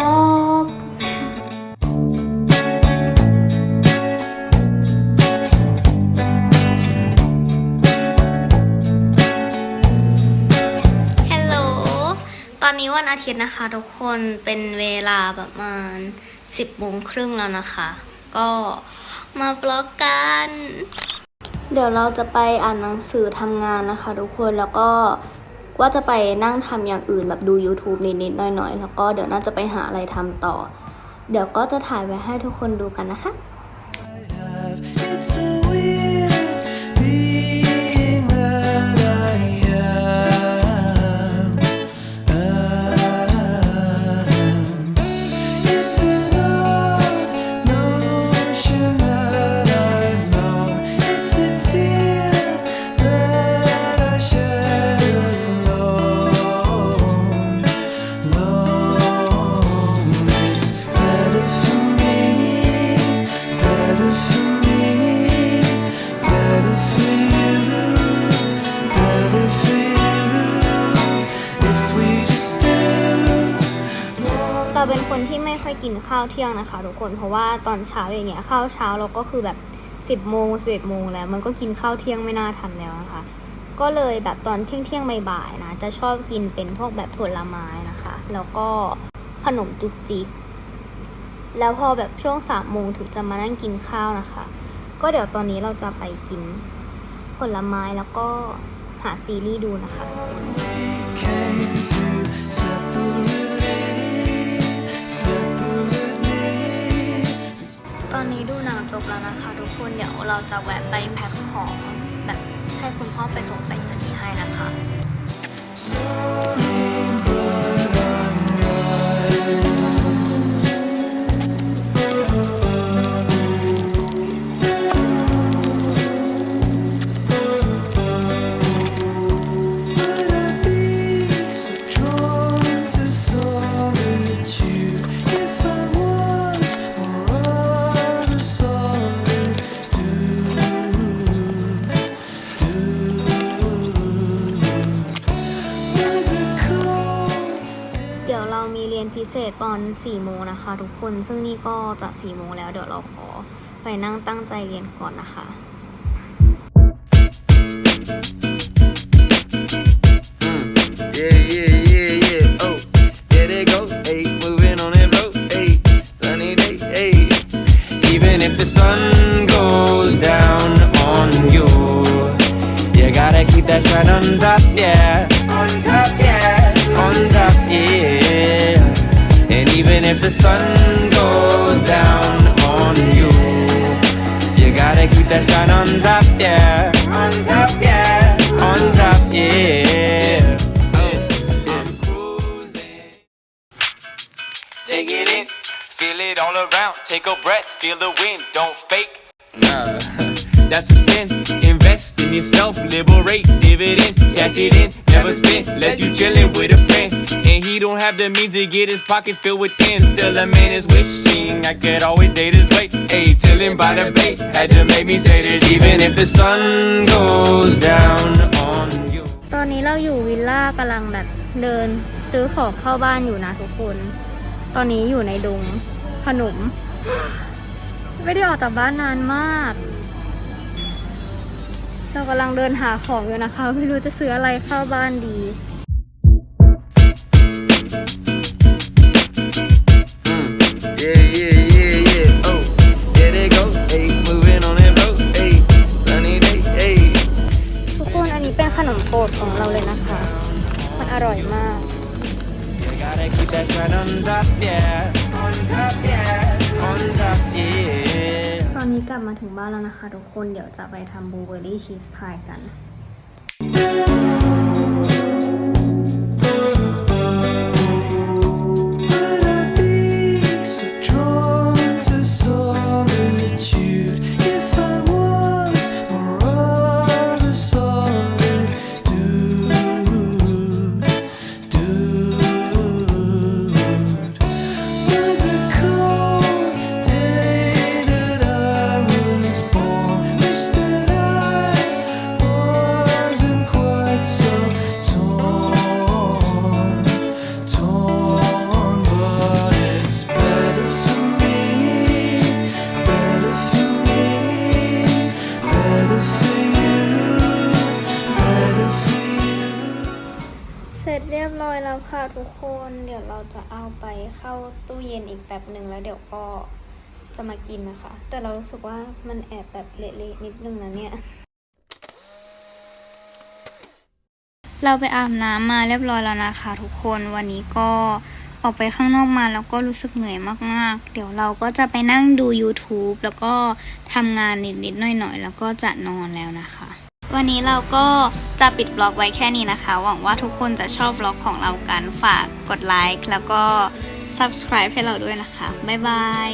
ล็อกฮัลโหลตอนนี้วันอาทิตย์นะคะ ทุกคนเป็นเวลาประมาณ10โมงครึ่งแล้วนะคะ ก็มาบล็อกกัน เดี๋ยวเราจะไปอ่านหนังสือทำงานนะคะ ทุกคนแล้วก็ ว่าจะไปนั่งทำอย่างอื่นแบบดู YouTube นิดๆหน่อยๆ แล้วก็เดี๋ยวน่าจะไปหาอะไรทำต่อ เดี๋ยวก็จะถ่ายไว้ให้ทุกคนดูกันนะคะ It's a weird เราเป็นคนที่ไม่ค่อยกินข้าวเที่ยงนะคะทุกคนเพราะว่าตอนเช้าอย่างเงี้ยข้าวเช้าเราก็คือแบบ 10โมง11โมงแล้ว มันก็กินข้าวเที่ยงไม่น่าทันแล้วนะคะ ก็เลยแบบตอนเที่ยงเที่ยงบ่ายๆนะจะชอบกินเป็นพวกแบบผลไม้นะคะ แล้วก็ขนมจุกจิกแล้วพอแบบช่วงสามโมงถึงจะมานั่งกินข้าวนะคะ ก็เดี๋ยวตอนนี้เราจะไปกินผลไม้แล้วก็หาซีรีส์ดูนะคะ แล้วนะคะทุกคนเดี๋ยวเราจะแวะไปแพ็คของแบบให้คุณพ่อไปส่งไปสนีให้นะคะ ษตอน4โมงนะคะ ทุกคนซึ่งนี่ก็จะ4โมงแล้วเดี๋ยวเราขอไปนั่งตั้งใจเรียนก่อนนะคะ Yeah, yeah, yeah, yeah. Oh, there they go. Hey, moving on that road. Hey, sunny day. Hey, even if the sun goes down on you, you gotta keep that shine on top, yeah. On top, yeah. Even if the sun goes down on you, you gotta keep that shine on top, yeah. On top, yeah. On top, yeah. I'm cruising. Take it in, feel it all around. Take a breath, feel the wind, don't fake. Nah, that's a sin. Invest in yourself, liberate, dividend, cash it in, never spend, unless you chillin' have the means to get his pocket filled with thin. Still a man is wishing I could always date his way. Hey, chillin' by the bay, had to make me say that even if the sun goes down on you. ตอนนี้เราอยู่วิลล่ากำลังแบบเดินซื้อของเข้าบ้านอยู่นะทุกคน ตอนนี้อยู่ในดงขนม ไม่ได้ออกจากบ้านนานมาก เรากำลังเดินหาของอยู่นะคะ ไม่รู้จะซื้ออะไรเข้าบ้านดี อร่อยมาก ตอนนี้กลับมาถึงบ้านแล้วนะคะทุกคนเดี๋ยวจะไปทำบลูเบอร์รี่ชีสพายกัน แล้วค่ะทุกคนเดี๋ยวเราจะเอาไปเข้าตู้เย็นอีกแบบหนึ่งแล้วเดี๋ยวก็จะมากินนะคะ แต่เรารู้สึกว่ามันแอบแบบเละๆนิดนึงนะเนี่ย เราไปอาบน้ำมาเรียบร้อยแล้วนะคะ ทุกคนวันนี้ก็ออกไปข้างนอกมาแล้วก็รู้สึกเหนื่อยมากๆ เดี๋ยวเราก็จะไปนั่งดู YouTube แล้วก็ทำงานนิดๆหน่อยๆ แล้วก็จะนอนแล้วนะคะ วันนี้เราก็จะปิดบล็อกไว้แค่นี้นะคะ หวังว่าทุกคนจะชอบบล็อกของเรากัน ฝากกดไลค์แล้วก็ subscribe ให้เราด้วยนะคะ บ๊ายบาย